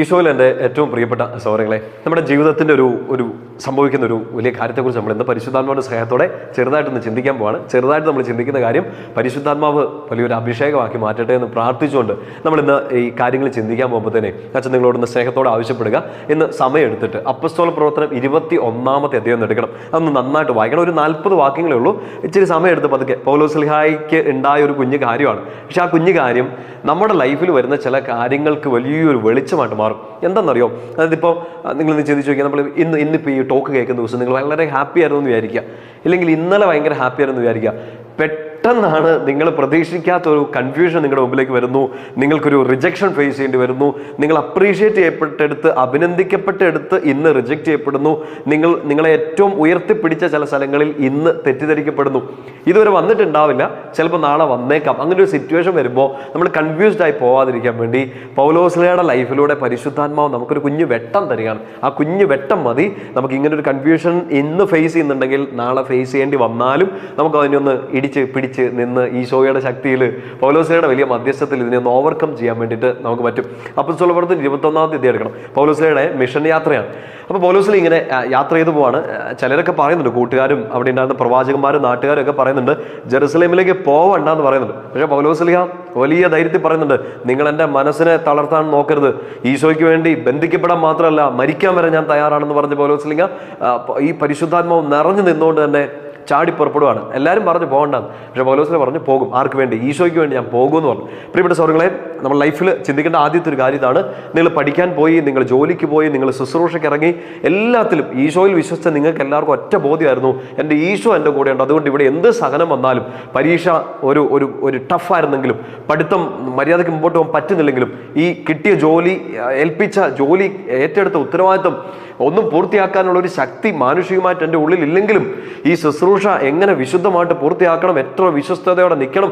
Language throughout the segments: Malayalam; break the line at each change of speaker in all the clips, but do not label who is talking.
ഈശോയിൽ എന്റെ ഏറ്റവും പ്രിയപ്പെട്ട സൗരങ്ങളെ നമ്മുടെ ജീവിതത്തിന്റെ ഒരു ഒരു സംഭവിക്കുന്ന ഒരു വലിയ കാര്യത്തെക്കുറിച്ച് നമ്മൾ ഇന്ന് പരിശുദ്ധാത്മാവിന്റെ സഹായത്തോടെ ചെറുതായിട്ടൊന്ന് ചിന്തിക്കാൻ പോവാണ്. ചെറുതായിട്ട് നമ്മൾ ചിന്തിക്കുന്ന കാര്യം പരിശുദ്ധാത്മാവ് വലിയൊരു അഭിഷേകമാക്കി മാറ്റട്ടെ എന്ന് പ്രാർത്ഥിച്ചുകൊണ്ട് നമ്മൾ ഇന്ന് ഈ കാര്യങ്ങൾ ചിന്തിക്കാൻ തന്നെ അച്ഛൻ നിങ്ങളോടൊന്ന് സ്നേഹത്തോടെ ആവശ്യപ്പെടുക. ഇന്ന് സമയം എടുത്തിട്ട് അപ്പസ്തോല പ്രവർത്തനം ഇരുപത്തി ഒന്നാമത്തെ അധ്യയം എടുക്കണം. അതൊന്ന് നന്നായിട്ട് വായിക്കണം. ഒരു നാൽപ്പത് വാക്യങ്ങളേ ഉള്ളൂ. ഇച്ചിരി സമയം എടുത്ത് പതുക്കെ പൗലോസ്ലിഹായിക്ക് ഉണ്ടായ ഒരു കുഞ്ഞു കാര്യമാണ്. പക്ഷെ ആ കുഞ്ഞു കാര്യം നമ്മുടെ ലൈഫിൽ വരുന്ന ചില കാര്യങ്ങൾക്ക് വലിയൊരു വെളിച്ചമായിട്ട് മാറും. എന്താണെന്നറിയോ അതായത് ഇപ്പോൾ നിങ്ങൾ ഇന്ന് ചിന്തിച്ച് നോക്കിയാൽ നമ്മൾ ഇന്ന് ഇന്നിപ്പോൾ ഈ ടോക്ക് കേൾക്കുന്ന ദിവസം നിങ്ങൾ വളരെ ഹാപ്പി ആയിരുന്നു എന്ന് വിചാരിക്കുക. ഇല്ലെങ്കിൽ ഇന്നലെ ഭയങ്കര ഹാപ്പി ആയിരുന്നു വിചാരിക്കുക. പെട്ടെന്നാണ് നിങ്ങൾ പ്രതീക്ഷിക്കാത്ത ഒരു കൺഫ്യൂഷൻ നിങ്ങളുടെ മുമ്പിലേക്ക് വരുന്നു. നിങ്ങൾക്കൊരു റിജക്ഷൻ ഫേസ് ചെയ്യേണ്ടി വരുന്നു. നിങ്ങൾ അപ്രീഷിയേറ്റ് ചെയ്യപ്പെട്ടെടുത്ത് അഭിനന്ദിക്കപ്പെട്ടെടുത്ത് ഇന്ന് റിജക്റ്റ് ചെയ്യപ്പെടുന്നു. നിങ്ങൾ നിങ്ങളെ ഏറ്റവും ഉയർത്തിപ്പിടിച്ച ചില സ്ഥലങ്ങളിൽ ഇന്ന് തെറ്റിദ്ധരിക്കപ്പെടുന്നു. ഇതുവരെ വന്നിട്ടുണ്ടാവില്ല. ചിലപ്പോൾ നാളെ വന്നേക്കാം. അങ്ങനെ ഒരു സിറ്റുവേഷൻ വരുമ്പോൾ നമ്മൾ കൺഫ്യൂസ്ഡ് ആയി പോവാതിരിക്കാൻ വേണ്ടി പൗലോസ്ലയുടെ ലൈഫിലൂടെ പരിശുദ്ധാത്മാവ് നമുക്കൊരു കുഞ്ഞു വെട്ടം തരികയാണ്. ആ കുഞ്ഞു വെട്ടം മതി. നമുക്ക് ഇങ്ങനെ ഒരു കൺഫ്യൂഷൻ ഇന്ന് ഫേസ് ചെയ്യുന്നുണ്ടെങ്കിൽ നാളെ ഫേസ് ചെയ്യേണ്ടി വന്നാലും നമുക്ക് അതിനൊന്ന് ഇടിച്ച് പിടിച്ച് നിന്ന് ഈശോയുടെ ശക്തിയിൽ പൗലോസ്ലയുടെ വലിയ മധ്യസ്ഥത്തിൽ ഇതിനെ ഒന്ന് ഓവർകം ചെയ്യാൻ വേണ്ടിയിട്ട് നമുക്ക് പറ്റും. അപ്പോൾ സുലഭത്തിന് ഇരുപത്തൊന്നാം തീയതി എടുക്കണം. പൗലോസ്ലയുടെ മിഷൻ യാത്രയാണ്. അപ്പോൾ പൗലോസ്ലി ഇങ്ങനെ യാത്ര ചെയ്തു പോവാണ്. ചിലരൊക്കെ പറയുന്നുണ്ട് കൂട്ടുകാരും അവിടെ ഉണ്ടായിരുന്ന പ്രവാചകന്മാരും നാട്ടുകാരും ഒക്കെ പറയുന്നുണ്ട് ജെറുസലേമിലേക്ക് പോവണ്ട എന്ന് പറയുന്നുണ്ട്. പക്ഷേ പൗലോസ്ലിഹ വലിയ ധൈര്യത്തിൽ പറയുന്നുണ്ട് നിങ്ങൾ എന്റെ മനസ്സിനെ തളർത്താൻ നോക്കരുത്. ഈശോയ്ക്ക് വേണ്ടി ബന്ധിക്കപ്പെടാൻ മാത്രമല്ല മരിക്കാൻ വരെ ഞാൻ തയ്യാറാണെന്ന് പറഞ്ഞ പൗലോസ്ലിഹ ഈ പരിശുദ്ധാത്മാവ് നിറഞ്ഞു നിന്നുകൊണ്ട് തന്നെ ചാടി പുറപ്പെടുവാണ്. എല്ലാവരും പറഞ്ഞു പോകണ്ടെന്ന് പക്ഷേ പൗലോസിനെ പറഞ്ഞു പോകും. ആർക്ക് വേണ്ടി? ഈശോയ്ക്ക് വേണ്ടി ഞാൻ പോകുമെന്ന് പറഞ്ഞു. പ്രിയപ്പെട്ട സൗഹൃദങ്ങളെ നമ്മൾ ലൈഫിൽ ചിന്തിക്കേണ്ട ആദ്യത്തെ ഒരു കാര്യം ഇതാണ്. നിങ്ങൾ പഠിക്കാൻ പോയി നിങ്ങൾ ജോലിക്ക് പോയി നിങ്ങൾ ശുശ്രൂഷയ്ക്ക് ഇറങ്ങി എല്ലാത്തിലും ഈശോയിൽ വിശ്വസിച്ച നിങ്ങൾക്ക് എല്ലാവർക്കും ഒറ്റ ബോധ്യമായിരുന്നു. എന്റെ ഈശോ എന്റെ കൂടെയുണ്ട്. അതുകൊണ്ട് ഇവിടെ എന്ത് സഹനം വന്നാലും പരീക്ഷ ഒരു ഒരു ഒരു ടഫായിരുന്നെങ്കിലും പഠിത്തം മര്യാദയ്ക്ക് മുമ്പോട്ട് പോകാൻ പറ്റുന്നില്ലെങ്കിലും ഈ കിട്ടിയ ജോലി ഏൽപ്പിച്ച ജോലി ഏറ്റെടുത്ത ഉത്തരവാദിത്വം ഒന്നും പൂർത്തിയാക്കാനുള്ള ഒരു ശക്തി മാനുഷികമായിട്ട് എന്റെ ഉള്ളിൽ ഇല്ലെങ്കിലും ഈ ശുശ്രൂഷ എങ്ങനെ വിശുദ്ധമായിട്ട് പൂർത്തിയാക്കണം എത്ര വിശ്വസ്തയോടെ നിൽക്കണം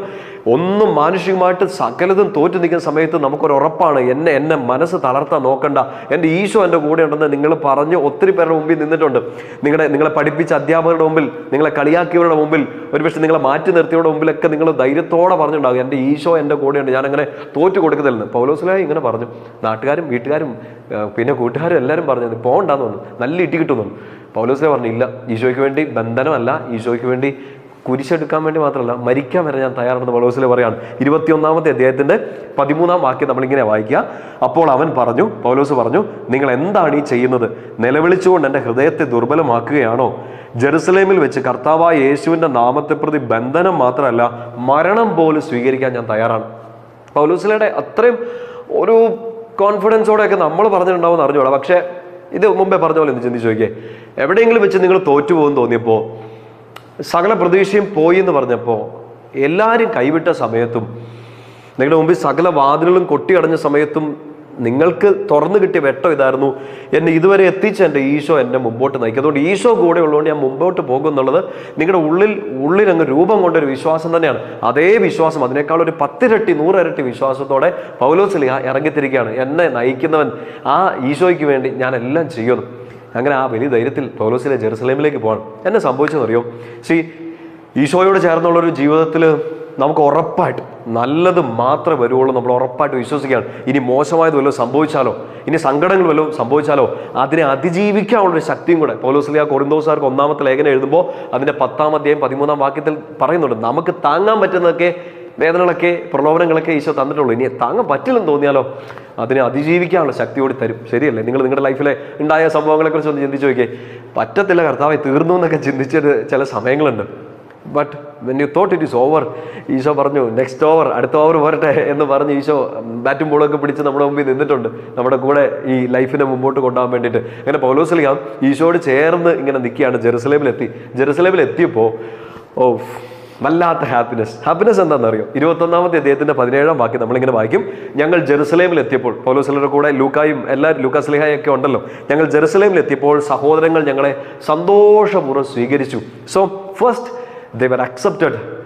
ഒന്നും മാനുഷികമായിട്ട് സകലതും തോറ്റു നിൽക്കുന്ന സമയത്ത് നമുക്കൊരു ഉറപ്പാണ് എന്നെ എന്നെ മനസ്സ് തളർത്താൻ നോക്കണ്ട. എന്റെ ഈശോ എന്റെ കൂടെ ഉണ്ടെന്ന് നിങ്ങൾ പറഞ്ഞ് ഒത്തിരി പേരുടെ മുമ്പിൽ നിന്നിട്ടുണ്ട്. നിങ്ങളുടെ നിങ്ങളെ പഠിപ്പിച്ച അധ്യാപകരുടെ മുമ്പിൽ നിങ്ങളെ കളിയാക്കിയവരുടെ മുമ്പിൽ ഒരുപക്ഷെ നിങ്ങളെ മാറ്റി നിർത്തിയവരുടെ മുമ്പിലൊക്കെ നിങ്ങൾ ധൈര്യത്തോടെ പറഞ്ഞിട്ടുണ്ടാകും എന്റെ ഈശോ എന്റെ കൂടെയുണ്ട് ഞാൻ അങ്ങനെ തോറ്റു കൊടുക്കുന്നില്ലെന്ന് പൗലോസിലായി ഇങ്ങനെ പറഞ്ഞു. നാട്ടുകാരും വീട്ടുകാരും പിന്നെ കൂട്ടുകാരും എല്ലാവരും പറഞ്ഞു പോകണ്ടെന്ന് തോന്നുന്നു നല്ല ഇട്ടി കിട്ടുന്നു പൗലോസിലെ പറഞ്ഞു ഇല്ല ഈശോയ്ക്ക് വേണ്ടി ബന്ധനമല്ല ഈശോയ്ക്ക് വേണ്ടി കുരിശെടുക്കാൻ വേണ്ടി മാത്രമല്ല മരിക്കാൻ വരെ ഞാൻ തയ്യാറാണെന്ന് പൗലോസിലെ പറയാണ്. ഇരുപത്തിയൊന്നാമത്തെ അദ്ദേഹത്തിന്റെ പതിമൂന്നാം വാക്യം നമ്മളിങ്ങനെ വായിക്കുക. അപ്പോൾ അവൻ പറഞ്ഞു പൗലോസ് പറഞ്ഞു നിങ്ങൾ എന്താണ് ഈ ചെയ്യുന്നത്? നിലവിളിച്ചുകൊണ്ട് എന്റെ ഹൃദയത്തെ ദുർബലമാക്കുകയാണോ? ജെറുസലേമിൽ വെച്ച് കർത്താവായ യേശുവിന്റെ നാമത്തെ പ്രതി ബന്ധനം മാത്രമല്ല മരണം പോലും സ്വീകരിക്കാൻ ഞാൻ തയ്യാറാണ്. പൗലോസിലയുടെ അത്രയും ഒരു കോൺഫിഡൻസോടെയൊക്കെ നമ്മൾ പറഞ്ഞിട്ടുണ്ടാവും എന്ന് അറിഞ്ഞോളാം പക്ഷേ ഇത് മുമ്പേ പറഞ്ഞ പോലെ ഒന്ന് ചിന്തിച്ചു നോക്കിയേ. എവിടെയെങ്കിലും വെച്ച് നിങ്ങൾ തോറ്റുപോകും തോന്നിയപ്പോൾ സകല പ്രതീക്ഷയും പോയി എന്ന് പറഞ്ഞപ്പോൾ എല്ലാവരും കൈവിട്ട സമയത്തും നിങ്ങളുടെ മുമ്പിൽ സകല വാതിലുകളും കൊട്ടിയടഞ്ഞ സമയത്തും നിങ്ങൾക്ക് തുറന്നു കിട്ടിയ വെട്ടം ഇതായിരുന്നു എന്നെ ഇതുവരെ എത്തിച്ച എന്റെ ഈശോ എന്നെ മുമ്പോട്ട് നയിക്കും. അതുകൊണ്ട് ഈശോ കൂടെ ഉള്ളതുകൊണ്ട് ഞാൻ മുമ്പോട്ട് പോകും എന്നുള്ളത് നിങ്ങളുടെ ഉള്ളിൽ ഉള്ളിൽ അങ്ങ് രൂപം കൊണ്ടൊരു വിശ്വാസം തന്നെയാണ്. അതേ വിശ്വാസം അതിനേക്കാൾ ഒരു പത്തിരട്ടി നൂറിരട്ടി വിശ്വാസത്തോടെ പൗലോസ്ലിഹ ഇറങ്ങിത്തിരിക്കുകയാണ്. എന്നെ നയിക്കുന്നവൻ ആ ഈശോയ്ക്ക് വേണ്ടി ഞാൻ എല്ലാം ചെയ്യുന്നു. അങ്ങനെ ആ വലിയ ധൈര്യത്തിൽ പൗലോസിലെ ജെറുസലേമിലേക്ക് പോകണം എന്നെ സംഭവിച്ചെന്നറിയോ? സി ഈശോയോട് ചേർന്നുള്ള ഒരു ജീവിതത്തിൽ നമുക്ക് ഉറപ്പായിട്ട് നല്ലത് മാത്രമേ വരുവുള്ളൂ നമ്മൾ ഉറപ്പായിട്ട് വിശ്വസിക്കുകയാണ്. ഇനി മോശമായത് വല്ലതും സംഭവിച്ചാലോ? ഇനി സങ്കടങ്ങൾ വല്ലതും സംഭവിച്ചാലോ? അതിനെ അതിജീവിക്കാനുള്ളൊരു ശക്തിയും കൂടെ പൗലോസ്ലിയ കൊറിന്തോസാർക്ക് ഒന്നാമത്തെ ലേഖനം എഴുതുമ്പോൾ അതിന്റെ പത്താം അധ്യായം പതിമൂന്നാം വാക്യത്തിൽ പറയുന്നുണ്ട് നമുക്ക് താങ്ങാൻ പറ്റുന്നതൊക്കെ വേദനകളൊക്കെ പ്രലോഭനങ്ങളൊക്കെ ഈശോ തന്നിട്ടുള്ളൂ. ഇനി താങ്ങാൻ പറ്റില്ലെന്ന് തോന്നിയാലോ അതിനെ അതിജീവിക്കാനുള്ള ശക്തി കൂടി തരും. ശരിയല്ലേ? നിങ്ങൾ നിങ്ങളുടെ ലൈഫിലെ ഉണ്ടായ സംഭവങ്ങളെക്കുറിച്ച് ഒന്ന് ചിന്തിച്ച് നോക്കിയേ. പറ്റത്തില്ല കർത്താവെ തീർന്നു എന്നൊക്കെ ചിന്തിച്ചിട്ട് ചില സമയങ്ങളുണ്ട്. But when you thought it is over Isho പറഞ്ഞു നെക്സ്റ്റ് ഓവർ അടുത്ത ഓവർ വരട്ടെ എന്ന് പറഞ്ഞ് ഈശോ ബാറ്റും ബോളൊക്കെ പിടിച്ച് നമ്മുടെ മുമ്പിൽ നിന്നിട്ടുണ്ട്. നമ്മുടെ കൂടെ ഈ ലൈഫിനെ മുമ്പോട്ട് കൊണ്ടുപോകാൻ വേണ്ടിയിട്ട്. അങ്ങനെ പൗലോസ്ലിയാം ഈശോയോട് ചേർന്ന് ഇങ്ങനെ നിൽക്കുകയാണ്. ജെറുസലേമിലെത്തി. ജെറുസലേമിൽ എത്തിയപ്പോൾ ഓ വല്ലാത്ത ഹാപ്പിനെസ് ഹാപ്പിനെസ് എന്താണെന്ന് അറിയോ ഇരുപത്തൊന്നാമത്തെ അദ്ദേഹത്തിന്റെ പതിനേഴാം വാക്യം നമ്മളിങ്ങനെ വായിക്കും. ഞങ്ങൾ ജെറുസലേമിൽ എത്തിയപ്പോൾ പൗലോസ്ലിയുടെ കൂടെ ലൂക്കായും എല്ലാ ലൂക്കാ ഒക്കെ ഉണ്ടല്ലോ. ഞങ്ങൾ ജെറുസലേമിൽ എത്തിയപ്പോൾ സഹോദരങ്ങൾ ഞങ്ങളെ സന്തോഷപൂർവം സ്വീകരിച്ചു. So first they were accepted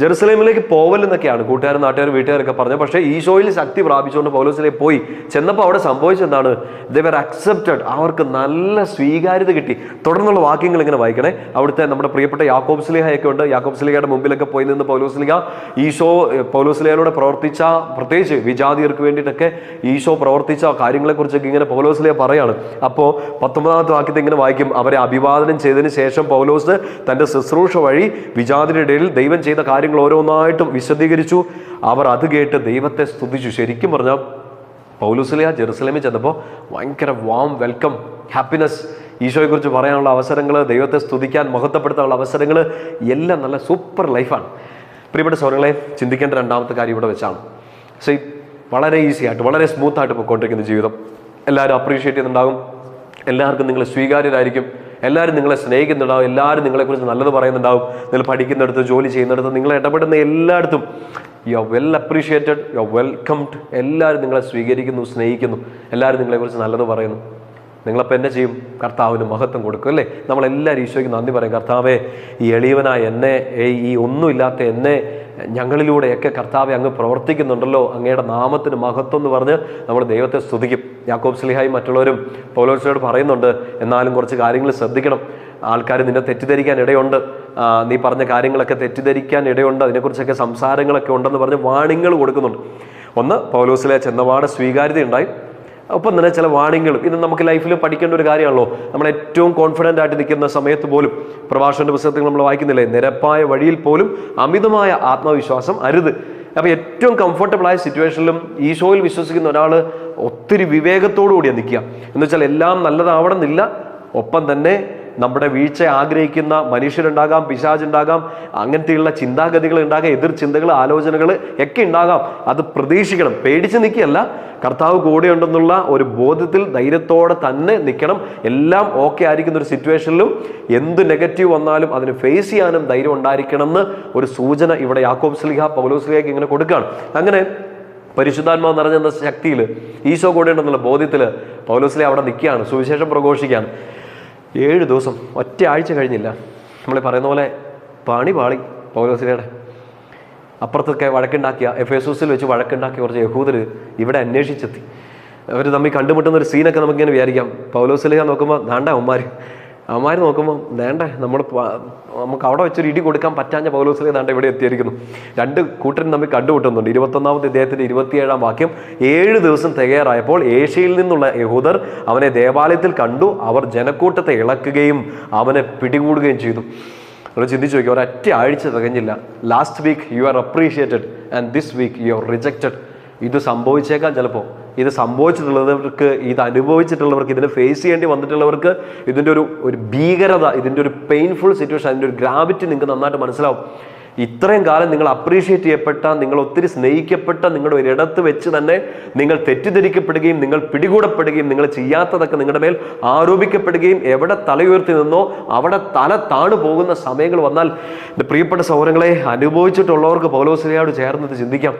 ജെറുസലേമിലേക്ക് പോവല്ലെന്നൊക്കെയാണ് കൂട്ടുകാരും നാട്ടുകാരും വീട്ടുകാരൊക്കെ പറഞ്ഞത്. പക്ഷേ ഈശോയിൽ ശക്തി പ്രാപിച്ചുകൊണ്ട് പൗലോസിലേക്ക് പോയി ചെന്നപ്പോൾ അവിടെ സംഭവിച്ചെന്താണ് ദർ അക്സെപ്റ്റഡ് അവർക്ക് നല്ല സ്വീകാര്യത കിട്ടി. തുടർന്നുള്ള വാക്യങ്ങൾ ഇങ്ങനെ വായിക്കണേ. അവിടുത്തെ നമ്മുടെ പ്രിയപ്പെട്ട യാക്കോബ് സ്ലിഹയൊക്കെ ഉണ്ട്. യാക്കോബ് സ്ലിഹയുടെ മുമ്പിലൊക്കെ പോയി നിന്ന് പൗലോസ്ലിഹ ഈശോ പൗലോസ്ലിഹയിലൂടെ പ്രവർത്തിച്ച പ്രത്യേകിച്ച് വിജാതിയർക്ക് വേണ്ടിയിട്ടൊക്കെ ഈശോ പ്രവർത്തിച്ച കാര്യങ്ങളെക്കുറിച്ചൊക്കെ ഇങ്ങനെ പൗലോസ്ലിഹ പറയാണ്. അപ്പോൾ പത്തൊമ്പതാമത്തെ വാക്യത്തെ ഇങ്ങനെ വായിക്കും. അവരെ അഭിവാദനം ചെയ്തതിന് ശേഷം പൗലോസ് തന്റെ ശുശ്രൂഷ വഴി വിജാതിയുടെ ഇടയിൽ ദൈവം ചെയ്ത കാര്യങ്ങൾ ഓരോന്നായിട്ടും വിശദീകരിച്ചു. അവർ അത് കേട്ട് ദൈവത്തെ സ്തുതിച്ചു. ശരിക്കും പറഞ്ഞാൽ പൗലുസിലിയ ജെറുസലേമിൽ ചെന്നപ്പോൾ ഭയങ്കര വാം വെൽക്കം ഹാപ്പിനെസ് ഈശോയെക്കുറിച്ച് പറയാനുള്ള അവസരങ്ങൾ ദൈവത്തെ സ്തുതിക്കാൻ മഹത്വപ്പെടുത്താനുള്ള അവസരങ്ങൾ എല്ലാം നല്ല സൂപ്പർ ലൈഫാണ് പ്രിയപ്പെട്ട സ്വരങ്ങളെ ചിന്തിക്കേണ്ട രണ്ടാമത്തെ കാര്യം ഇവിടെ വെച്ചാണ്. സോ വളരെ ഈസി ആയിട്ട് വളരെ സ്മൂത്ത് ആയിട്ട് പോയിക്കൊണ്ടിരിക്കുന്ന ജീവിതം. എല്ലാവരും അപ്രീഷിയേറ്റ് ചെയ്യുന്നുണ്ടാകും. എല്ലാവർക്കും നിങ്ങൾ സ്വീകാര്യരായിരിക്കും. എല്ലാവരും നിങ്ങളെ സ്നേഹിക്കുന്നുണ്ടാവും എല്ലാവരും നിങ്ങളെക്കുറിച്ച് നല്ലത് പറയുന്നുണ്ടാവും നിങ്ങൾ പഠിക്കുന്നിടത്ത് ജോലി ചെയ്യുന്നിടത്ത് നിങ്ങളെ ഇടപെടുന്ന എല്ലായിടത്തും. You are well appreciated you are welcomed എല്ലാവരും നിങ്ങളെ സ്വീകരിക്കുന്നു സ്നേഹിക്കുന്നു. എല്ലാവരും നിങ്ങളെക്കുറിച്ച് നല്ലത് പറയുന്നു. നിങ്ങളപ്പോൾ എന്നെ ചെയ്യും? കർത്താവിന് മഹത്വം കൊടുക്കും അല്ലേ? നമ്മളെല്ലാവരും ഈശോയ്ക്ക് നന്ദി പറയും. കർത്താവേ ഈ എളിയവനായ എന്നെ ഈ ഒന്നുമില്ലാത്ത എന്നെ ഞങ്ങളിലൂടെയൊക്കെ കർത്താവെ അങ്ങ് പ്രവർത്തിക്കുന്നുണ്ടല്ലോ അങ്ങയുടെ നാമത്തിന് മഹത്വം എന്ന് പറഞ്ഞ് നമ്മൾ ദൈവത്തെ സ്തുതിക്കും. യാക്കോബ് സ്ലിഹായി മറ്റുള്ളവരും പൗലോസിനോട് പറയുന്നുണ്ട് എന്നാലും കുറച്ച് കാര്യങ്ങൾ ശ്രദ്ധിക്കണം. ആൾക്കാർ നിന്നെ തെറ്റിദ്ധരിക്കാൻ ഇടയുണ്ട്. നീ പറഞ്ഞ കാര്യങ്ങളൊക്കെ തെറ്റിദ്ധരിക്കാൻ ഇടയുണ്ട്. അതിനെക്കുറിച്ചൊക്കെ സംസാരങ്ങളൊക്കെ ഉണ്ടെന്ന് പറഞ്ഞ് വാണിങ്ങൾ കൊടുക്കുന്നുണ്ട്. ഒന്ന് പൗലോസിലെ ചെന്നപാട് സ്വീകാര്യത ഉണ്ടായി ഒപ്പം തന്നെ ചില വാണിങ്ങളും ഇത് നമുക്ക് ലൈഫിൽ പഠിക്കേണ്ട ഒരു കാര്യമാണല്ലോ. നമ്മൾ ഏറ്റവും കോൺഫിഡന്റ് ആയിട്ട് നിൽക്കുന്ന സമയത്ത് പോലും പ്രഭാഷണ പുസ്തകത്തിൽ നമ്മൾ വായിക്കുന്നില്ലേ? നിരപ്പായ വഴിയിൽ പോലും അമിതമായ ആത്മവിശ്വാസം അരുത്. അപ്പോൾ ഏറ്റവും കംഫർട്ടബിൾ ആയ സിറ്റുവേഷനിലും ഈശോയിൽ വിശ്വസിക്കുന്ന ഒരാൾ ഒത്തിരി വിവേകത്തോടു കൂടിയാണ് നിൽക്കുക. എന്ന് വെച്ചാൽ എല്ലാം നല്ലതാവണം എന്നില്ല ഒപ്പം തന്നെ നമ്മുടെ വീഴ്ച ആഗ്രഹിക്കുന്ന മനുഷ്യരുണ്ടാകാം പിശാജുണ്ടാകാം അങ്ങനത്തെയുള്ള ചിന്താഗതികൾ ഉണ്ടാകാം എതിർ ചിന്തകൾ ആലോചനകൾ ഒക്കെ ഉണ്ടാകാം. അത് പ്രതീക്ഷിക്കണം. പേടിച്ച് നിൽക്കുകയല്ല. കർത്താവ് കൂടെയുണ്ടെന്നുള്ള ഒരു ബോധ്യത്തിൽ ധൈര്യത്തോടെ തന്നെ നിൽക്കണം. എല്ലാം ഓക്കെ ആയിരിക്കുന്ന ഒരു സിറ്റുവേഷനിലും എന്ത് നെഗറ്റീവ് വന്നാലും അതിന് ഫേസ് ചെയ്യാനും ധൈര്യം ഉണ്ടായിരിക്കണം എന്ന് ഒരു സൂചന ഇവിടെ യാക്കോബ് സ്ലിഹ പൗലോസ്ലിഹയ്ക്ക് ഇങ്ങനെ കൊടുക്കുകയാണ്. അങ്ങനെ പരിശുദ്ധാത്മാവ് നിറഞ്ഞെന്ന ശക്തിയിൽ ഈശോ കൂടെ ഉണ്ടെന്നുള്ള ബോധ്യത്തിൽ പൗലോസ്ലി അവിടെ നിൽക്കുകയാണ്. സുവിശേഷം പ്രഘോഷിക്കുകയാണ്. ഏഴ് ദിവസം ഒറ്റ ആഴ്ച കഴിഞ്ഞില്ല. നമ്മൾ പറയുന്ന പോലെ പണി പാളി പൗലോസിനയുടെ അപ്പുറത്തൊക്കെ വഴക്കുണ്ടാക്കിയ എഫ് എസ് എസിൽ വെച്ച് വഴക്കുണ്ടാക്കിയ കുറച്ച് യഹൂദർ ഇവിടെ അന്വേഷിച്ചെത്തി. അവർ തമ്മിൽ കണ്ടുമുട്ടുന്ന ഒരു സീനൊക്കെ നമുക്കിങ്ങനെ വിചാരിക്കാം. പൗലോസിലേക്ക് നോക്കുമ്പോൾ നാണ്ടാ അവന്മാർ അവന്മാർ നോക്കുമ്പോൾ വേണ്ട നമ്മൾ നമുക്ക് അവിടെ വെച്ചൊരു ഇടി കൊടുക്കാൻ പറ്റാഞ്ഞ പൗലോസിലെ വേണ്ട ഇവിടെ എത്തിയിരിക്കുന്നു. രണ്ട് കൂട്ടരും തമ്മിൽ കണ്ടുമുട്ടുന്നുണ്ട്. ഇരുപത്തൊന്നാമത്തെ ഇദ്ദേഹത്തിന്റെ ഇരുപത്തിയേഴാം വാക്യം ഏഴ് ദിവസം തികയാറായപ്പോൾ ഏഷ്യയിൽ നിന്നുള്ള യഹൂദർ അവനെ ദേവാലയത്തിൽ കണ്ടു. അവർ ജനക്കൂട്ടത്തെ ഇളക്കുകയും അവനെ പിടികൂടുകയും ചെയ്തു. നമ്മൾ ചിന്തിച്ചു നോക്കി ഒരൊറ്റ ആഴ്ച തികഞ്ഞില്ല. Last week you are appreciated and this week you are rejected ഇത് സംഭവിച്ചേക്കാം ചിലപ്പോൾ ഇത് സംഭവിച്ചിട്ടുള്ളവർക്ക് ഇത് അനുഭവിച്ചിട്ടുള്ളവർക്ക് ഇതിനെ ഫേസ് ചെയ്യേണ്ടി വന്നിട്ടുള്ളവർക്ക് ഇതിന്റെ ഒരു ഒരു ഭീകരത ഇതിന്റെ ഒരു പെയിൻഫുൾ സിറ്റുവേഷൻ അതിന്റെ ഒരു ഗ്രാവിറ്റി നിങ്ങൾക്ക് നന്നായിട്ട് മനസ്സിലാവും. ഇത്രയും കാലം നിങ്ങൾ അപ്രീഷിയേറ്റ് ചെയ്യപ്പെട്ട നിങ്ങൾ ഒത്തിരി സ്നേഹിക്കപ്പെട്ട നിങ്ങളുടെ ഒരിടത്ത് വെച്ച് തന്നെ നിങ്ങൾ തെറ്റിദ്ധരിക്കപ്പെടുകയും നിങ്ങൾ പിടികൂടപ്പെടുകയും നിങ്ങൾ ചെയ്യാത്തതൊക്കെ നിങ്ങളുടെ മേൽ ആരോപിക്കപ്പെടുകയും എവിടെ തലയുയർത്തി നിന്നോ അവിടെ തല താണു പോകുന്ന സമയങ്ങൾ വന്നാൽ പ്രിയപ്പെട്ട സൗരങ്ങളെ അനുഭവിച്ചിട്ടുള്ളവർക്ക് പൗലോസിനയോട് ചേർന്നത് ചിന്തിക്കാം.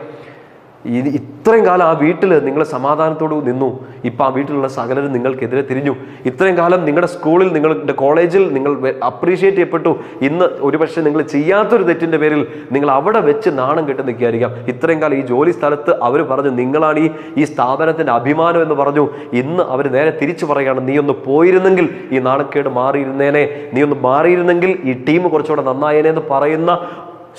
ഇത് ഇത്രയും കാലം ആ വീട്ടിൽ നിങ്ങൾ സമാധാനത്തോട് നിന്നു. ഇപ്പം ആ വീട്ടിലുള്ള സകലരും നിങ്ങൾക്കെതിരെ തിരിഞ്ഞു. ഇത്രയും കാലം നിങ്ങളുടെ സ്കൂളിൽ നിങ്ങളുടെ കോളേജിൽ നിങ്ങൾ അപ്രീഷിയേറ്റ് ചെയ്യപ്പെട്ടു. ഇന്ന് ഒരുപക്ഷെ നിങ്ങൾ ചെയ്യാത്തൊരു തെറ്റിന്റെ പേരിൽ നിങ്ങൾ അവിടെ വെച്ച് നാണം കെട്ട് നിൽക്കുകയായിരിക്കാം. ഇത്രയും കാലം ഈ ജോലി സ്ഥലത്ത് അവർ പറഞ്ഞു നിങ്ങളാണ് ഈ ഈ സ്ഥാപനത്തിന്റെ അഭിമാനം എന്ന് പറഞ്ഞു. ഇന്ന് അവർ നേരെ തിരിച്ചു പറയുകയാണ് നീ ഒന്ന് പോയിരുന്നെങ്കിൽ ഈ നാണക്കേട് മാറിയിരുന്നേനെ. നീ ഒന്ന് മാറിയിരുന്നെങ്കിൽ ഈ ടീം കുറച്ചുകൂടെ നന്നായേനെ എന്ന് പറയുന്ന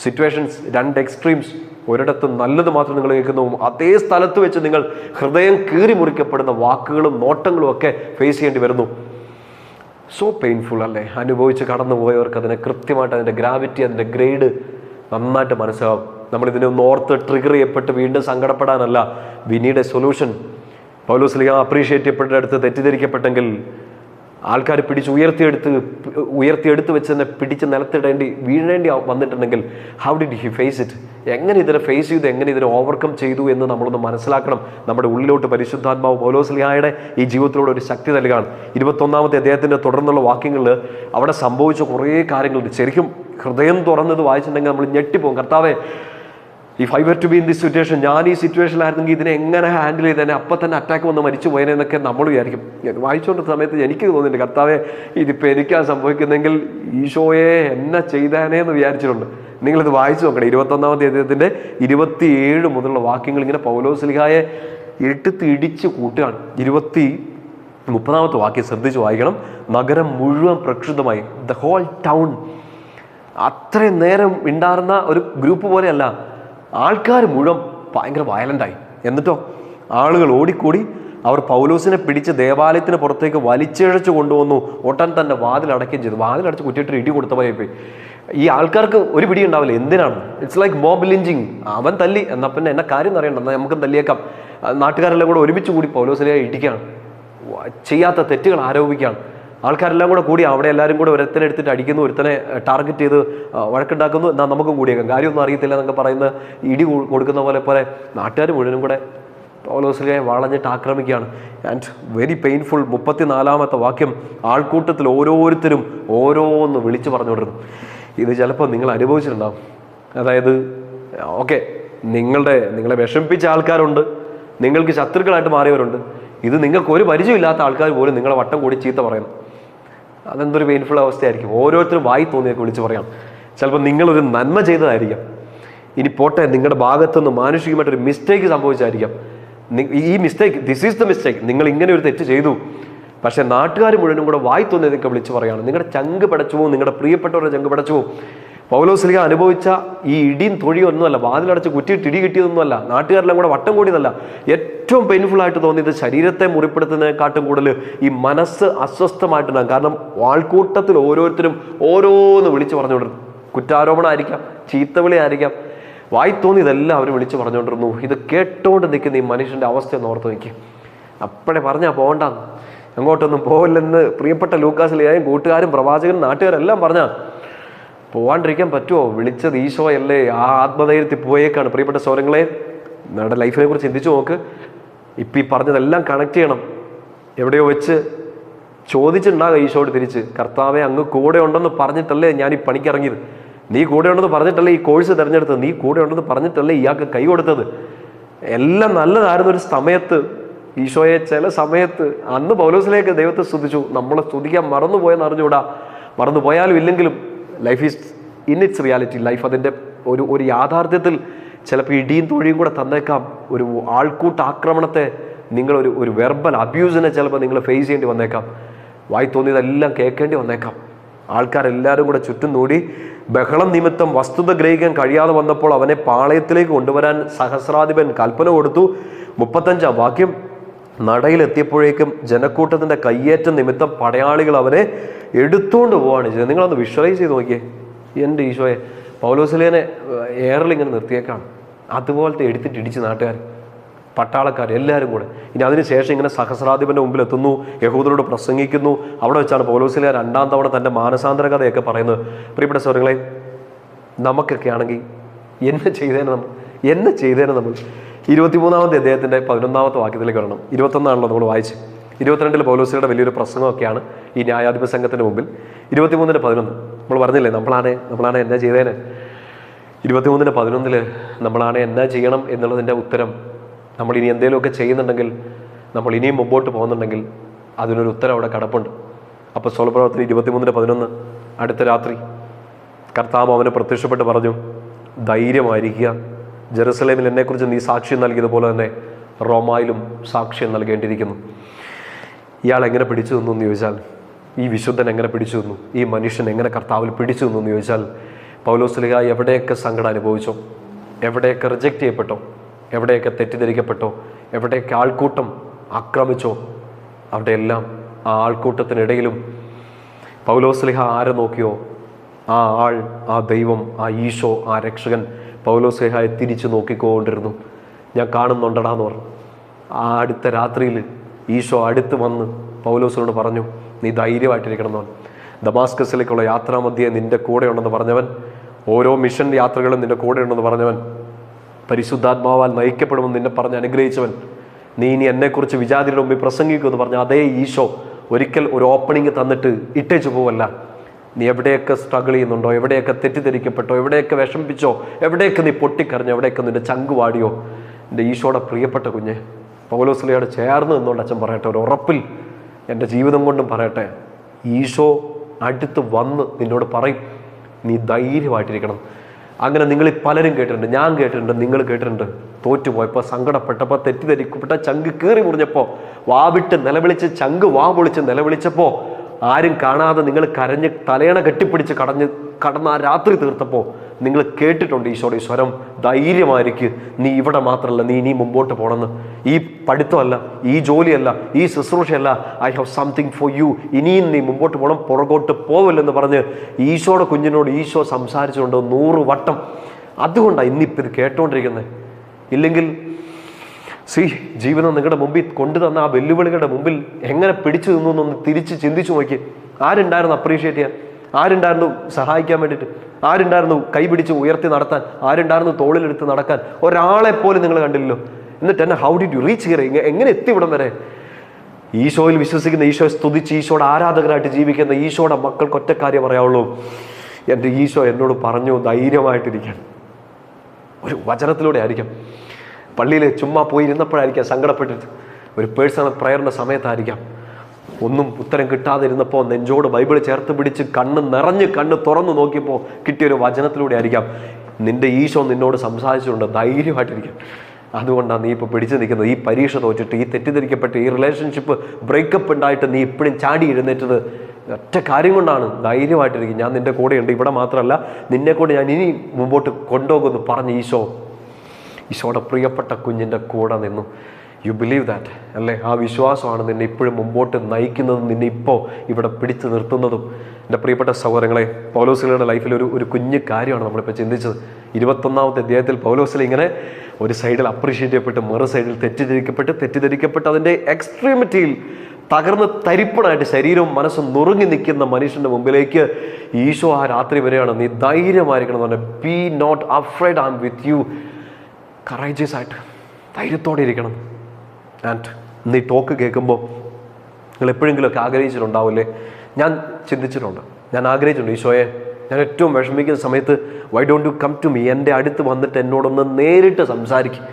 സിറ്റുവേഷൻസ് രണ്ട് എക്സ്ട്രീംസ് ഒരിടത്ത് നല്ലത് മാത്രം നിങ്ങൾ കേൾക്കുന്നു അതേ സ്ഥലത്ത് വെച്ച് നിങ്ങൾ ഹൃദയം കീറി മുറിക്കപ്പെടുന്ന വാക്കുകളും നോട്ടങ്ങളും ഒക്കെ ഫേസ് ചെയ്യേണ്ടി വരുന്നു. സോ പെയിൻഫുൾ അല്ലേ? അനുഭവിച്ച് കടന്നു പോയവർക്ക് അതിനെ കൃത്യമായിട്ട് അതിന്റെ ഗ്രാവിറ്റി അതിന്റെ ഗ്രേഡ് നന്നായിട്ട് മനസ്സിലാവും. നമ്മൾ ഇതിനെ ഒന്ന് ഓർത്ത് ട്രിഗർ ചെയ്യപ്പെട്ട് വീണ്ടും സങ്കടപ്പെടാനല്ല. വി നീഡ് എ സൊല്യൂഷൻ പൗലോസ്ലിയ അപ്രീഷിയേറ്റ് ചെയ്യപ്പെട്ടെടുത്ത് തെറ്റിദ്ധരിക്കപ്പെട്ടെങ്കിൽ ആൾക്കാർ പിടിച്ച് ഉയർത്തിയെടുത്ത് ഉയർത്തിയെടുത്ത് വെച്ച് തന്നെ പിടിച്ച് നിലത്തിടേണ്ടി വീഴേണ്ടി വന്നിട്ടുണ്ടെങ്കിൽ how did he face it എങ്ങനെ ഇതിനെ ഫേസ് ചെയ്തു എങ്ങനെ ഇതിനെ ഓവർകം ചെയ്തു എന്ന് നമ്മളൊന്ന് മനസ്സിലാക്കണം. നമ്മുടെ ഉള്ളിലോട്ട് പരിശുദ്ധാത്മാവ് പോലോസ്ലിയായുടെ ഈ ജീവിതത്തിലൂടെ ഒരു ശക്തി നൽകുകയാണ് ഇരുപത്തൊന്നാമത്തെ അദ്ദേഹത്തിന്റെ തുടർന്നുള്ള വാക്യങ്ങളിൽ അവിടെ സംഭവിച്ച കുറേ കാര്യങ്ങളുണ്ട്. ശരിക്കും ഹൃദയം തുറന്നത് വായിച്ചിട്ടുണ്ടെങ്കിൽ നമ്മൾ ഞെട്ടിപ്പോകും. കർത്താവെ ഈ were to be in this situation ഞാൻ ഈ സിറ്റുവേഷനിലായിരുന്നെങ്കിൽ ഇതിനെ എങ്ങനെ ഹാൻഡിൽ ചെയ്തേനെ അപ്പം തന്നെ അറ്റാക്ക് വന്ന് മരിച്ചു പോയനെന്നൊക്കെ നമ്മൾ വിചാരിക്കും. വായിച്ചുകൊണ്ട സമയത്ത് എനിക്ക് തോന്നുന്നുണ്ട് കർത്താവെ ഇതിപ്പോൾ എനിക്കാണ് സംഭവിക്കുന്നെങ്കിൽ ഈശോയെ എന്നെ ചെയ്താനേ എന്ന് വിചാരിച്ചിട്ടുണ്ട്. നിങ്ങളിത് വായിച്ചു നോക്കണം ഇരുപത്തൊന്നാമത്തെ അദ്ദേഹത്തിന്റെ ഇരുപത്തിയേഴ് മുതലുള്ള വാക്യങ്ങൾ ഇങ്ങനെ പൗലോസ്ലിഹായെ എടുത്ത് ഇടിച്ച് കൂട്ടുകയാണ്. ഇരുപത്തി മുപ്പതാമത്തെ വാക്യം ശ്രദ്ധിച്ച് വായിക്കണം. നഗരം മുഴുവൻ പ്രക്ഷുബ്ധമായി. ദ ഹോൾ ടൗൺ അത്രയും നേരം ഉണ്ടായിരുന്ന ഒരു ഗ്രൂപ്പ് പോലെയല്ല. ആൾക്കാർ മുഴുവൻ ഭയങ്കര വയലന്റായി എന്നിട്ടോ? ആളുകൾ ഓടിക്കൂടി. അവർ പൗലോസിനെ പിടിച്ച് ദേവാലയത്തിന് പുറത്തേക്ക് വലിച്ചിഴച്ച് കൊണ്ടുവന്നു. ഒട്ടൻ തന്നെ വാതിലടക്കുകയും ചെയ്തു. വാതിലടച്ച് കുറ്റിയിട്ട് ഇടി കൊടുത്ത പോയി. ഈ ആൾക്കാർക്ക് ഒരു പിടി ഉണ്ടാവില്ല. എന്തിനാണ്? ഇറ്റ്സ് ലൈക്ക് മോബ് ലിഞ്ചിങ് അവൻ തല്ലി. എന്നാൽ പിന്നെ എന്നെ കാര്യം അറിയണ്ട. എന്നാൽ നമുക്ക് തല്ലിയേക്കാം. നാട്ടുകാരെല്ലാം കൂടെ ഒരുമിച്ച് കൂടി പൗലോസിനെ ഇടിക്കുകയാണ്. ചെയ്യാത്ത തെറ്റുകൾ ആരോപിക്കുകയാണ്. ആൾക്കാരെല്ലാം കൂടെ കൂടി അവിടെ എല്ലാവരും കൂടെ ഒരുത്തനെ എടുത്തിട്ട് അടിക്കുന്നു ഒരുത്തനെ ടാർഗറ്റ് ചെയ്ത് വഴക്കുണ്ടാക്കുന്നു എന്നാൽ നമുക്കും കൂടിയേക്കാം കാര്യമൊന്നും അറിയത്തില്ല എന്നൊക്കെ പറയുന്ന ഇടി കൊടുക്കുന്ന പോലെ പോലെ നാട്ടുകാർ മുഴുവനും കൂടെ പൗലോസിലെ വളഞ്ഞിട്ട് ആക്രമിക്കുകയാണ്. ആൻഡ് വെരി പെയിൻഫുൾ മുപ്പത്തിനാലാമത്തെ വാക്യം ആൾക്കൂട്ടത്തിൽ ഓരോരുത്തരും ഓരോന്ന് വിളിച്ചു പറഞ്ഞുകൊണ്ടിരുന്നു. ഇത് ചിലപ്പോൾ നിങ്ങൾ അനുഭവിച്ചിട്ടുണ്ടാവും. അതായത് ഓക്കെ നിങ്ങളുടെ നിങ്ങളെ വിഷമിപ്പിച്ച ആൾക്കാരുണ്ട് നിങ്ങൾക്ക് ശത്രുക്കളായിട്ട് മാറിയവരുണ്ട്. ഇത് നിങ്ങൾക്ക് ഒരു പരിചയമില്ലാത്ത ആൾക്കാർ പോലും നിങ്ങളെ വട്ടം കൂടി ചീത്ത പറയുന്നു. അതെന്തൊരു പെയിൻഫുൾ അവസ്ഥയായിരിക്കും. ഓരോരുത്തരും വായി തോന്നിയൊക്കെ വിളിച്ച് പറയാം. ചിലപ്പോൾ നിങ്ങളൊരു നന്മ ചെയ്തതായിരിക്കാം. ഇനി പോട്ടെ നിങ്ങളുടെ ഭാഗത്തുനിന്ന് മാനുഷികമായിട്ടൊരു മിസ്റ്റേക്ക് സംഭവിച്ചായിരിക്കാം. ഈ mistake this is the mistake നിങ്ങൾ ഇങ്ങനെ ഒരു തെറ്റ് ചെയ്തു. പക്ഷേ നാട്ടുകാർ മുഴുവനും കൂടെ വായി തോന്നിയതൊക്കെ വിളിച്ച് പറയുകയാണ് നിങ്ങളുടെ ചങ്ക് പടച്ചു പോകും നിങ്ങളുടെ പ്രിയപ്പെട്ടവരുടെ ചങ്ക് പടച്ചു പോകും പൗലോസ്ലിക അനുഭവിച്ച ഈ ഇടിയും തൊഴിയൊന്നുമല്ല വാതിലടച്ച് കുറ്റിയിട്ട് ഇടി കിട്ടിയതൊന്നുമല്ല നാട്ടുകാരെല്ലാം കൂടെ വട്ടം കൂടിയതല്ല. ഏറ്റവും പെയിൻഫുൾ ആയിട്ട് തോന്നിയത് ശരീരത്തെ മുറിപ്പെടുത്തുന്നതിനെക്കാട്ടും കൂടുതൽ ഈ മനസ്സ് അസ്വസ്ഥമായിട്ടുണ്ടാകും. കാരണം ആൾക്കൂട്ടത്തിൽ ഓരോരുത്തരും ഓരോന്ന് വിളിച്ചു പറഞ്ഞുകൊണ്ടിരുന്നു. കുറ്റാരോപണമായിരിക്കാം ചീത്തവിളി ആയിരിക്കാം വായി തോന്നിയതെല്ലാം അവർ വിളിച്ചു പറഞ്ഞുകൊണ്ടിരുന്നു. ഇത് കേട്ടോണ്ട് നിൽക്കുന്ന ഈ മനുഷ്യന്റെ അവസ്ഥ ഒന്ന് ഓർത്ത് നോക്കി. അപ്പോഴേ പറഞ്ഞാൽ പോകണ്ടെന്ന്. എങ്ങോട്ടൊന്നും പോകില്ലെന്ന് പ്രിയപ്പെട്ട ലൂക്കാസിലെയും കൂട്ടുകാരും പ്രവാചകനും നാട്ടുകാരെല്ലാം പറഞ്ഞാ പോവാണ്ടിരിക്കാൻ പറ്റുമോ വിളിച്ചത് ഈശോ അല്ലേ ആ ആത്മധൈര്യത്തിൽ പോയേക്കാണ്. പ്രിയപ്പെട്ട സ്വരങ്ങളെ നിങ്ങളുടെ ലൈഫിനെ കുറിച്ച് ചിന്തിച്ചു നോക്ക്. ഇപ്പം ഈ പറഞ്ഞതെല്ലാം കണക്ട് ചെയ്യണം. എവിടെയോ വെച്ച് ചോദിച്ചിട്ടുണ്ടാകും ഈശോട് തിരിച്ച്. കർത്താവെ അങ്ങ് കൂടെ ഉണ്ടെന്ന് പറഞ്ഞിട്ടല്ലേ ഞാൻ ഈ പണിക്ക് ഇറങ്ങിയത്? നീ കൂടെ ഉണ്ടെന്ന് പറഞ്ഞിട്ടല്ലേ ഈ കോഴ്സ് തിരഞ്ഞെടുത്തത്? നീ കൂടെ ഉണ്ടെന്ന് പറഞ്ഞിട്ടല്ലേ ഇയാൾക്ക് കൈ കൊടുത്തത്? എല്ലാം നല്ലതായിരുന്ന ഒരു സമയത്ത്. ഈശോയെ ചില സമയത്ത് അന്ന് പൗലോസിലേക്ക് ദൈവത്തെ സ്തുതിച്ചു. നമ്മളെ സ്തുതിക്കാൻ മറന്നുപോയെന്ന് അറിഞ്ഞുകൂടാ. മറന്നുപോയാലും ഇല്ലെങ്കിലും life is in its reality life അതിന്റെ ഒരു ഒരു യാഥാർത്ഥ്യത്തിൽ ചിലപ്പോൾ ഇടിയും തൊഴിയും കൂടെ തന്നേക്കാം. ഒരു ആൾക്കൂട്ട ആക്രമണത്തെ നിങ്ങളൊരു ഒരു വെർബൽ അബ്യൂസിനെ ചിലപ്പോൾ നിങ്ങൾ ഫേസ് ചെയ്യേണ്ടി വന്നേക്കാം. വായി തോന്നിയതെല്ലാം കേൾക്കേണ്ടി വന്നേക്കാം. ആൾക്കാരെല്ലാവരും കൂടെ ചുറ്റും കൂടി ബഹളം നിമിത്തം വസ്തുത ഗ്രഹിക്കാൻ കഴിയാതെ വന്നപ്പോൾ അവനെ പാളയത്തിലേക്ക് കൊണ്ടുവരാൻ സഹസ്രാധിപൻ കൽപ്പന കൊടുത്തു. മുപ്പത്തഞ്ചാം വാക്യം. നടയിലെത്തിയപ്പോഴേക്കും ജനക്കൂട്ടത്തിന്റെ കയ്യേറ്റം നിമിത്തം പടയാളികൾ അവനെ എടുത്തുകൊണ്ട് പോവാണ് ചെയ്തത്. നിങ്ങളൊന്ന് വിഷ്വലൈസ് ചെയ്ത് നോക്കിയേ. എന്റെ ഈശോയെ പൗലോസിലേനെ എയറിൽ ഇങ്ങനെ നിർത്തിയേക്കാണ്. അതുപോലത്തെ എടുത്തിട്ട് ഇടിച്ച് നാട്ടുകാർ പട്ടാളക്കാർ എല്ലാവരും കൂടെ. ഇനി അതിനുശേഷം ഇങ്ങനെ സഹസ്രാധിപന്റെ മുമ്പിൽ എത്തുന്നു യഹൂദരോട് പ്രസംഗിക്കുന്നു. അവിടെ വെച്ചാണ് പൗലോസിലെ രണ്ടാം തവണ തന്റെ മാനസാന്തര കഥയൊക്കെ പറയുന്നത്. പ്രിയപ്പെട്ട സ്വരങ്ങളെ നമുക്കൊക്കെ ആണെങ്കിൽ എന്നെ ചെയ്തേനെ നമ്മൾ എന്നെ ചെയ്തേനെ നമ്മൾ ഇരുപത്തിമൂന്നാമത്തെ അദ്ദേഹത്തിന്റെ പതിനൊന്നാമത്തെ വാക്യത്തിലേക്ക് വരണം ഇരുപത്തൊന്നാണല്ലോ നമ്മൾ വായിച്ച് ഇരുപത്തിരണ്ടിൽ പൗലോസിയുടെ വലിയൊരു പ്രസംഗമൊക്കെയാണ് ഈ ന്യായാധിപ സംഘത്തിന്റെ മുമ്പിൽ. ഇരുപത്തിമൂന്നിന്റെ പതിനൊന്ന്. നമ്മൾ പറഞ്ഞില്ലേ നമ്മളാണ് നമ്മളാണ് എന്നാ ചെയ്തേനെ? ഇരുപത്തിമൂന്നിന് പതിനൊന്നിൽ നമ്മളാണ് എന്നാ ചെയ്യണം എന്നുള്ളതിന്റെ ഉത്തരം നമ്മൾ ഇനി എന്തെങ്കിലുമൊക്കെ ചെയ്യുന്നുണ്ടെങ്കിൽ നമ്മൾ ഇനിയും മുമ്പോട്ട് പോകുന്നുണ്ടെങ്കിൽ അതിനൊരു ഉത്തരം അവിടെ കിടപ്പുണ്ട്. അപ്പോൾ സ്വലപ്രവർത്തനം ഇരുപത്തിമൂന്നിന് പതിനൊന്ന് അടുത്ത രാത്രി കർത്താവ് അവന് പ്രത്യക്ഷപ്പെട്ട് പറഞ്ഞു ധൈര്യമായിരിക്കുക ജെറുസലേമിൽ എന്നെക്കുറിച്ച് നീ സാക്ഷ്യം നൽകിയതുപോലെ തന്നെ റോമായിലും സാക്ഷ്യം നൽകേണ്ടിയിരിക്കുന്നു. ഇയാൾ എങ്ങനെ പിടിച്ചു നിന്നു എന്ന് ചോദിച്ചാൽ ഈ വിശുദ്ധൻ എങ്ങനെ പിടിച്ചു നിന്നു? ഈ മനുഷ്യൻ എങ്ങനെ കർത്താവിൽ പിടിച്ചു നിന്നു എന്ന് ചോദിച്ചാൽ പൗലോസ്ലിഹ എവിടെയൊക്കെ സങ്കടം അനുഭവിച്ചോ എവിടെയൊക്കെ റിജക്റ്റ് ചെയ്യപ്പെട്ടോ എവിടെയൊക്കെ തെറ്റിദ്ധരിക്കപ്പെട്ടോ എവിടെയൊക്കെ ആൾക്കൂട്ടം ആക്രമിച്ചോ അവിടെയെല്ലാം ആ ആൾക്കൂട്ടത്തിനിടയിലും പൗലോസ്ലിഹ ആരെ നോക്കിയോ ആ ആൾ ആ ദൈവം ആ ഈശോ ആ രക്ഷകൻ പൗലോസ്ലിഹയെ തിരിച്ചു നോക്കിക്കൊണ്ടിരുന്നു. ഞാൻ കാണുന്നുണ്ടടാന്ന് പറഞ്ഞു. ആ അടുത്ത രാത്രിയിൽ ഈശോ അടുത്ത് വന്ന് പൗലോസിനോട് പറഞ്ഞു നീ ധൈര്യമായിട്ടിരിക്കണം എന്ന് ദമാസ്കസിലേക്കുള്ള യാത്രാമധ്യേ നിന്റെ കൂടെ ഉണ്ടെന്ന് പറഞ്ഞവൻ ഓരോ മിഷൻ യാത്രകളും നിന്റെ കൂടെ ഉണ്ടെന്ന് പറഞ്ഞവൻ പരിശുദ്ധാത്മാവാൽ നയിക്കപ്പെടുമെന്ന് നിന്നെ പറഞ്ഞ് അനുഗ്രഹിച്ചവൻ നീ ഇനി എന്നെക്കുറിച്ച് വിചാരിയുടെ മുമ്പിൽ പ്രസംഗിക്കുമെന്ന് പറഞ്ഞ അതേ ഈശോ ഒരിക്കൽ ഒരു ഓപ്പണിംഗ് തന്നിട്ട് ഇട്ടേച്ചു പോവല്ല. നീ എവിടെയൊക്കെ സ്ട്രഗിൾ ചെയ്യുന്നുണ്ടോ? എവിടെയൊക്കെ തെറ്റിദ്ധരിക്കപ്പെട്ടോ? എവിടെയൊക്കെ വിഷമിപ്പിച്ചോ? എവിടെയൊക്കെ നീ പൊട്ടിക്കറിഞ്ഞോ എവിടെയൊക്കെ നിന്റെ ചങ്ക് വാടിയോ? എന്റെ ഈശോയുടെ പ്രിയപ്പെട്ട കുഞ്ഞ് പൗലോസ്ലിയോട് ചേർന്ന് നിന്നുകൊണ്ട് അച്ഛൻ പറയട്ടെ ഒരു ഉറപ്പിൽ എന്റെ ജീവിതം കൊണ്ടും പറയട്ടെ ഈശോ അടുത്ത് വന്ന് നിന്നോട് പറയും നീ ധൈര്യമായിട്ടിരിക്കണം. അങ്ങനെ നിങ്ങളിൽ പലരും കേട്ടിട്ടുണ്ട് ഞാൻ കേട്ടിട്ടുണ്ട് നിങ്ങൾ കേട്ടിട്ടുണ്ട്. തോറ്റുപോയപ്പോൾ സങ്കടപ്പെട്ടപ്പോൾ തെറ്റിദ്ധരിക്കപ്പെട്ട ചങ്ക് കീറി മുറിഞ്ഞപ്പോൾ വാവിട്ട് നിലവിളിച്ച് ചങ്ക് വാ പൊളിച്ച് നിലവിളിച്ചപ്പോൾ ആരും കാണാതെ നിങ്ങൾ കരഞ്ഞ് തലയണ കെട്ടിപ്പിടിച്ച് കടഞ്ഞ് കടന്ന ആ രാത്രി തീർത്തപ്പോൾ നിങ്ങൾ കേട്ടിട്ടുണ്ട് ഈശോയുടെ ഈ സ്വരം. ധൈര്യമായിരിക്കും. നീ ഇവിടെ മാത്രമല്ല നീ ഇനി മുമ്പോട്ട് പോകണമെന്ന് ഈ പഠിത്തമല്ല ഈ ജോലിയല്ല ഈ ശുശ്രൂഷയല്ല. I have something for you ഇനിയും നീ മുമ്പോട്ട് പോകണം പുറകോട്ട് പോവില്ലെന്ന് പറഞ്ഞ് ഈശോയുടെ കുഞ്ഞിനോട് ഈശോ സംസാരിച്ചുകൊണ്ട് നൂറ് വട്ടം. അതുകൊണ്ടാണ് ഇന്നിപ്പോൾ ഇത് കേട്ടോണ്ടിരിക്കുന്നത് ഇല്ലെങ്കിൽ സി ജീവിതം നിങ്ങളുടെ മുമ്പിൽ കൊണ്ടുതന്ന ആ വെല്ലുവിളികളുടെ മുമ്പിൽ എങ്ങനെ പിടിച്ചു നിന്നു എന്നൊന്ന് തിരിച്ച് ചിന്തിച്ചു നോക്കി ആരുണ്ടായിരുന്നു അപ്രീഷിയേറ്റ് ചെയ്യാൻ? ആരുണ്ടായിരുന്നു സഹായിക്കാൻ വേണ്ടിയിട്ട്? ആരുണ്ടായിരുന്നു കൈപിടിച്ച് ഉയർത്തി നടത്താൻ? ആരുണ്ടായിരുന്നു തോളിലെടുത്ത് നടക്കാൻ? ഒരാളെ പോലും നിങ്ങൾ കണ്ടില്ലല്ലോ. എന്നിട്ട് എന്നെ how did you reach here എങ്ങനെ എത്തി ഇവിടം വരെ? ഈശോയിൽ വിശ്വസിക്കുന്ന ഈശോയെ സ്തുതിച്ച് ഈശോയുടെ ആരാധകരായിട്ട് ജീവിക്കുന്ന ഈശോയുടെ മക്കൾക്ക് ഒറ്റക്കാര്യം പറയാവുള്ളൂ എന്റെ ഈശോ എന്നോട് പറഞ്ഞു ധൈര്യമായിട്ടിരിക്കാൻ. ഒരു വചനത്തിലൂടെ ആയിരിക്കാം. പള്ളിയിൽ ചുമ്മാ പോയിരുന്നപ്പോഴായിരിക്കാം സങ്കടപ്പെട്ടിട്ട്. ഒരു പേഴ്സണൽ പ്രയറിന്റെ സമയത്തായിരിക്കാം. ഒന്നും ഉത്തരം കിട്ടാതിരുന്നപ്പോൾ നെഞ്ചോട് ബൈബിൾ ചേർത്ത് പിടിച്ച് കണ്ണ് നിറഞ്ഞ് കണ്ണ് തുറന്നു നോക്കിയപ്പോൾ കിട്ടിയൊരു വചനത്തിലൂടെ ആയിരിക്കാം. നിന്റെ ഈശോ നിന്നോട് സംസാരിച്ചുകൊണ്ട് ധൈര്യമായിട്ടിരിക്കാം. അതുകൊണ്ടാണ് നീ ഇപ്പോൾ പിടിച്ചു നിൽക്കുന്നത്. ഈ പരീക്ഷ തോറ്റിട്ട് ഈ തെറ്റിദ്ധരിക്കപ്പെട്ട് ഈ റിലേഷൻഷിപ്പ് ബ്രേക്കപ്പ് ഉണ്ടായിട്ട് നീ ഇപ്പോഴും ചാടി എഴുന്നേറ്റത് ഒറ്റ കാര്യം കൊണ്ടാണ്. ധൈര്യമായിട്ടിരിക്കും. ഞാൻ നിന്റെ കൂടെയുണ്ട്. ഇവിടെ മാത്രമല്ല നിന്നെ കൊണ്ട് ഞാൻ ഇനി മുമ്പോട്ട് കൊണ്ടുപോകുമെന്ന് പറഞ്ഞ് ഈശോ ഈശോയുടെ പ്രിയപ്പെട്ട കുഞ്ഞിന്റെ കൂടെ നിന്നു. യു ബിലീവ് ദാറ്റ് അല്ലേ? ആ വിശ്വാസമാണ് നിന്നെ ഇപ്പോഴും മുമ്പോട്ട് നയിക്കുന്നതും നിന്നെ ഇപ്പോൾ ഇവിടെ പിടിച്ചു നിർത്തുന്നതും. എന്റെ പ്രിയപ്പെട്ട സഹോദരങ്ങളെ പൗലോസിലയുടെ ലൈഫിൽ ഒരു ഒരു കുഞ്ഞു കാര്യമാണ് നമ്മളിപ്പോൾ ചിന്തിച്ചത്. ഇരുപത്തൊന്നാമത്തെ അധ്യായത്തിൽ പൗലോസിൽ ഇങ്ങനെ ഒരു സൈഡിൽ അപ്രീഷിയേറ്റ് ചെയ്യപ്പെട്ട് മറു സൈഡിൽ തെറ്റിദ്ധരിക്കപ്പെട്ട് തെറ്റിദ്ധരിക്കപ്പെട്ട് അതിന്റെ എക്സ്ട്രീമിറ്റിയിൽ തകർന്ന് തരിപ്പണായിട്ട് ശരീരവും മനസ്സും നുറുങ്ങി നിൽക്കുന്ന മനുഷ്യന്റെ മുമ്പിലേക്ക് ഈശോ ആ രാത്രി വരെയാണ്. നീ ധൈര്യമായിരിക്കണം എന്ന് പറഞ്ഞാൽ be not afraid am with you courageous ആയിട്ട് ധൈര്യത്തോടെ ഇരിക്കണം. ആൻഡ് നീ ടോക്ക് കേൾക്കുമ്പോൾ നിങ്ങൾ എപ്പോഴെങ്കിലുമൊക്കെ ആഗ്രഹിച്ചിട്ടുണ്ടാവില്ലേ? ഞാൻ ചിന്തിച്ചിട്ടുണ്ട്. ഞാൻ ആഗ്രഹിച്ചിട്ടുണ്ട് ഈശോയെ ഞാൻ ഏറ്റവും വിഷമിക്കുന്ന സമയത്ത് why don't you come to me എന്റെ അടുത്ത് വന്നിട്ട് എന്നോടൊന്ന് നേരിട്ട് സംസാരിക്കും.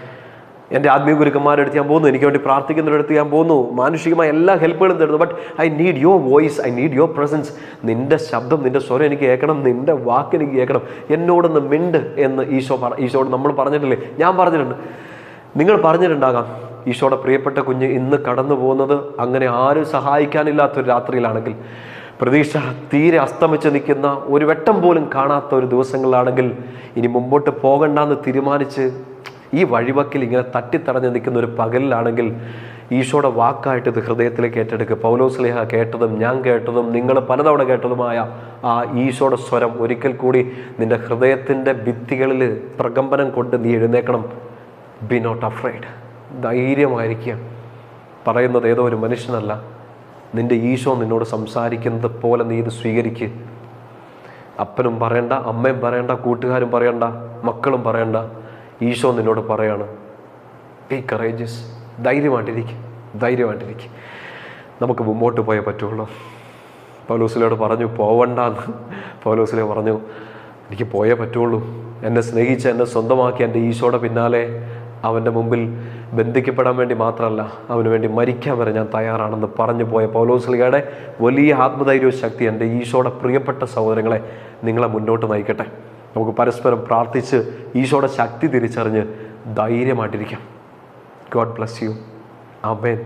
എന്റെ ആത്മീയ ഗുരുക്കന്മാരുടെ അടുത്ത് ഞാൻ പോകുന്നു. എനിക്ക് വേണ്ടി പ്രാർത്ഥിക്കുന്നവരുടെ അടുത്ത് ഞാൻ പോകുന്നു. മാനുഷികമായ എല്ലാ ഹെൽപ്പുകളും തരുന്നു but I need your voice I need your presence നിന്റെ ശബ്ദം നിന്റെ സ്വരം എനിക്ക് കേൾക്കണം. നിന്റെ വാക്ക് എനിക്ക് കേൾക്കണം. എന്നോടൊന്ന് മിണ്ട് എന്ന് ഈശോ പറ ഈശോട് നമ്മൾ പറഞ്ഞിട്ടില്ലേ? ഞാൻ പറഞ്ഞിട്ടുണ്ട്. നിങ്ങൾ പറഞ്ഞിട്ടുണ്ടാകാം. ഈശോയുടെ പ്രിയപ്പെട്ട കുഞ്ഞ് ഇന്ന് കടന്നു പോകുന്നത് അങ്ങനെ ആരും സഹായിക്കാനില്ലാത്തൊരു രാത്രിയിലാണെങ്കിൽ പ്രതീക്ഷ തീരെ അസ്തമിച്ച് നിൽക്കുന്ന ഒരു വെട്ടം പോലും കാണാത്ത ഒരു ദിവസങ്ങളിലാണെങ്കിൽ ഇനി മുമ്പോട്ട് പോകണ്ടെന്ന് തീരുമാനിച്ച് ഈ വഴിവക്കിൽ ഇങ്ങനെ തട്ടിത്തടഞ്ഞ് നിൽക്കുന്ന ഒരു പകലിലാണെങ്കിൽ ഈശോയുടെ വാക്കായിട്ട് ഇത് ഹൃദയത്തിലേക്ക് ഏറ്റെടുക്കുക. പൗലോസ്ലേഹ കേട്ടതും ഞാൻ കേട്ടതും നിങ്ങൾ പലതവണ കേട്ടതുമായ ആ ഈശോയുടെ സ്വരം ഒരിക്കൽ കൂടി നിന്റെ ഹൃദയത്തിന്റെ ഭിത്തികളിൽ പ്രകമ്പനം കൊണ്ട് നീ എഴുന്നേക്കണം ബി നോട്ട് അഫ്രൈഡ് ധൈര്യമായിരിക്കുക. പറയുന്നത് ഏതോ ഒരു മനുഷ്യനല്ല. നിന്റെ ഈശോ നിന്നോട് സംസാരിക്കുന്നത് പോലെ നീ ഇത് സ്വീകരിക്കുക അപ്പനും പറയണ്ട അമ്മയും പറയണ്ട കൂട്ടുകാരും പറയണ്ട മക്കളും പറയണ്ട. ഈശോ നിന്നോട് പറയാണ് ബി കറേജസ് ധൈര്യമായിട്ടിരിക്കും. ധൈര്യമായിട്ടിരിക്കും. നമുക്ക് മുമ്പോട്ട് പോയേ പറ്റുള്ളൂ. പൗലോസിലോട് പറഞ്ഞു പോവണ്ടെന്ന്. പൗലോസിലെ പറഞ്ഞു എനിക്ക് പോയേ പറ്റുള്ളൂ. എന്നെ സ്നേഹിച്ച് എന്നെ സ്വന്തമാക്കി എന്റെ ഈശോയുടെ പിന്നാലെ അവന്റെ മുമ്പിൽ ബന്ധിക്കപ്പെടാൻ വേണ്ടി മാത്രമല്ല അവന് വേണ്ടി മരിക്കാൻ വരെ ഞാൻ തയ്യാറാണെന്ന് പറഞ്ഞു പോയ പൗലോസ്ലിയുടെ വലിയ ആത്മധൈര്യവും ശക്തി എന്റെ ഈശോയുടെ പ്രിയപ്പെട്ട സഹോദരങ്ങളെ നിങ്ങളെ മുന്നോട്ട് നയിക്കട്ടെ. നമുക്ക് പരസ്പരം പ്രാർത്ഥിച്ച് ഈശോയുടെ ശക്തി തിരിച്ചറിഞ്ഞ് ധൈര്യമായിട്ടിരിക്കാം. God bless you amen